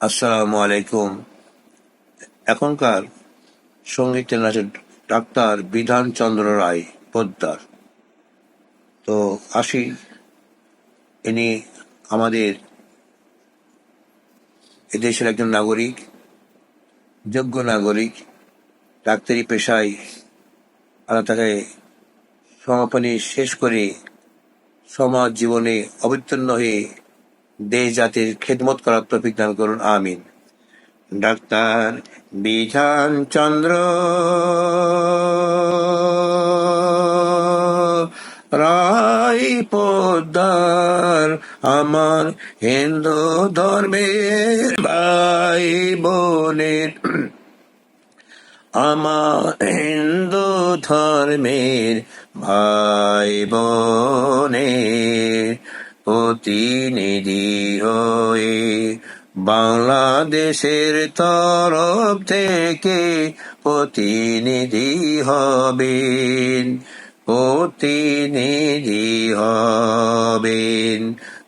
আসসালামু আলাইকুম। এখনকার সংগীত নাচের ডাক্তার বিধানচন্দ্র রায় পোদ্দার। তো আসি। ইনি আমাদের এদেশের একজন নাগরিক, যোগ্য নাগরিক, ডাক্তারি পেশায় আল্লাহ তাকে সমাপনী শেষ করে সমাজ জীবনে অবিচ্ছিন্ন হয়ে দেশ জাতির খেদমত করার তৌফিক দান করুন, আমিন। ডাক্তার বিধান চন্দ্র পোদ্দার আমার হিন্দু ধর্মের ভাই বোনের আমার হিন্দু ধর্মের ভাই বোনের প্রতিনিধি হয়ে বাংলাদেশের তরফ থেকে প্রতিনিধি হবেন প্রতিনিধি হবেন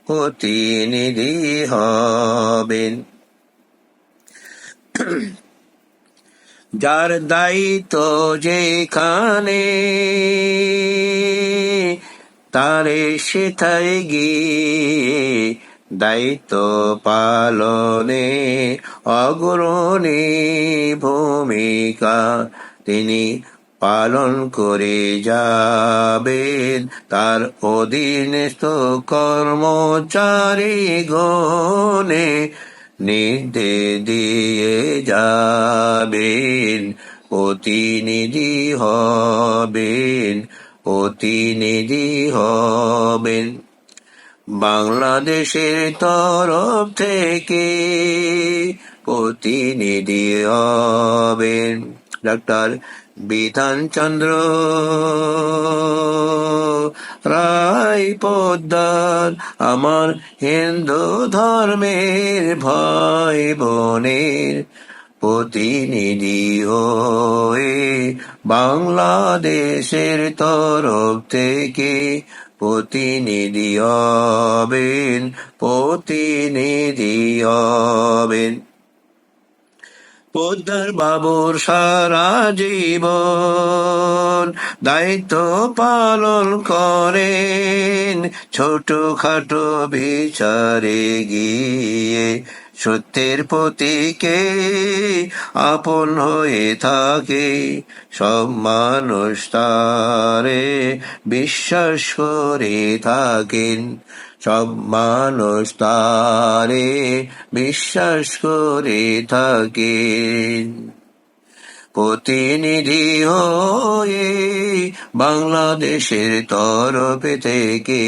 প্রতিনিধি হবেন। যার দায়িত্ব যেখানে তারে সেথায় গিয়ে দায়িত্ব পালনে অগ্রণী ভূমিকা তিনি পালন করে যাবেন। তার অধীনস্থ কর্মচারী গণে নির্দেশ দিয়ে যাবেন। প্রতিনিধি হবেন। প্রতিনিধি হবেন বাংলাদেশের তরফ থেকে প্রতিনিধি হবেন ডাক্তার বিধানচন্দ্র রায় পোদ্দার আমার হিন্দু ধর্মের ভাই বোনের প্রতিনিধি হয়ে বাংলাদেশের তরফ থেকে প্রতিনিধি হবেন প্রতিনিধি হবেন। পোদ্দার বাবুর সারা জীবন দায়িত্ব পালন করেন ছোট খাটো বিচারে গিয়ে সত্যের প্রতীকে আপন হয়ে থাকে, সব মানুষ তারে বিশ্বাস করে থাকেন। সব মানুষ তারে বিশ্বাস করে থাকেন। প্রতিনিধি হয়ে বাংলাদেশের তরফে থেকে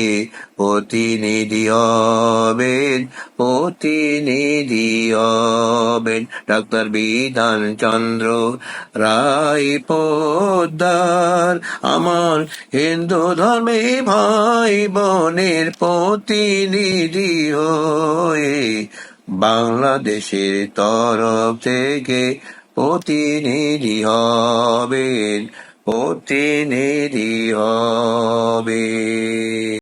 প্রতিনিধি হবেন প্রতিনিধি হবেন ডাক্তার বিধান চন্দ্র রায় পোদ্দার। আমার হিন্দু ধর্মে ভাই বোনের প্রতিনিধি হয়ে বাংলাদেশের তরফ থেকে প্রতিনিধি হবেন প্রতিনিধি হবে